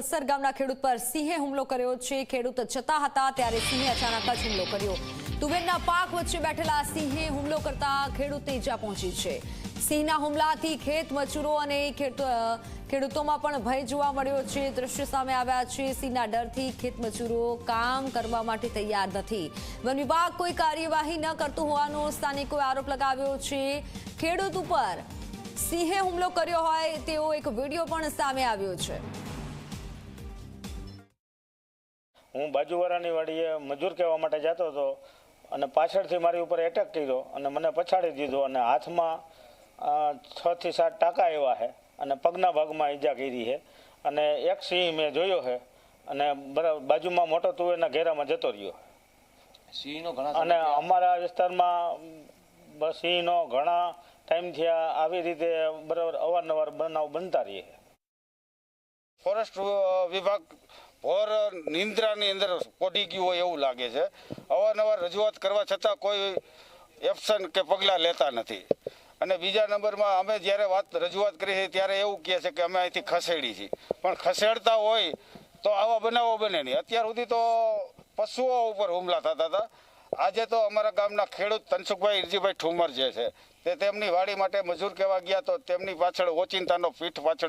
વલસર ગામના ખેડૂત પર સિંહે હુમલો કર્યો છે. ખેડૂત જતા હતા ત્યારે સિંહે અચાનક જ હુમલો કર્યો. તુવેરના પાક વચ્ચે બેઠેલા સિંહે હુમલો કરતા ખેડૂતને ઈજા પહોંચી છે. સિંહના હુમલાથી ખેત મજૂરો અને ખેડૂતોમાં પણ ભય જોવા મળ્યો છે. દ્રશ્ય સામે આવ્યા છે. સિંહના ડરથી ખેત મજૂરો કામ કરવા માટે તૈયાર નથી. વન વિભાગ કોઈ કાર્યવાહી ન કરતું હોવાનો સ્થાનિકોએ આરોપ લગાવ્યો છે. ખેડૂત ઉપર સિંહે હુમલો કર્યો હોય તેવો એક વીડિયો પણ સામે આવ્યો છે. હું બાજુવાળાની વાડીએ મજૂર કહેવા માટે જતો હતો અને પાછળથી મારી ઉપર એટેક કર્યો અને મને પછાડી દીધો અને હાથમાં છ થી સાત ટાંકા એવા છે અને પગના ભાગમાં ઈજા કરી છે. અને એક સિંહ મેં જોયો છે અને બરાબર બાજુમાં મોટો તુવેરના ઘેરામાં જતો રહ્યો સિંહનો ઘણા અને અમારા વિસ્તારમાં સિંહનો ઘણા ટાઈમ થયા. આવી રીતે બરાબર અવારનવાર બનાવ બનતા રહીએ છે. ફોરેસ્ટ વિભાગ ભોર નિંદ્રાની અંદર કોઢી ગયું હોય એવું લાગે છે. અવારનવાર રજૂઆત કરવા છતાં કોઈ એપ્શન કે પગલાં લેતા નથી. અને બીજા નંબરમાં અમે જ્યારે વાત રજૂઆત કરી છે ત્યારે એવું કહે છે કે અમે અહીંથી ખસેડી છીએ. પણ ખસેડતા હોય તો આવા બનાવો બને નહીં. અત્યાર સુધી તો પશુઓ ઉપર હુમલા થતા હતા. આજે તો અમારા ગામના ખેડૂત તનસુખભાઈ ઇરજીભાઈ ઠુમર જે છે, તે તેમની વાડી માટે મજૂર કહેવા ગયા તો તેમની પાછળ ઓચિંતાનો પીઠ પાછળ